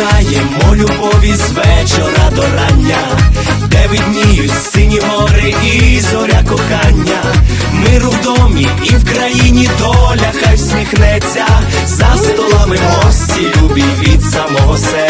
Бажаємо любові з вечора до рання, де видніють сині гори і зоря кохання, миру в домі і в країні доля хай всміхнеться, за столами гості любі від самого серця.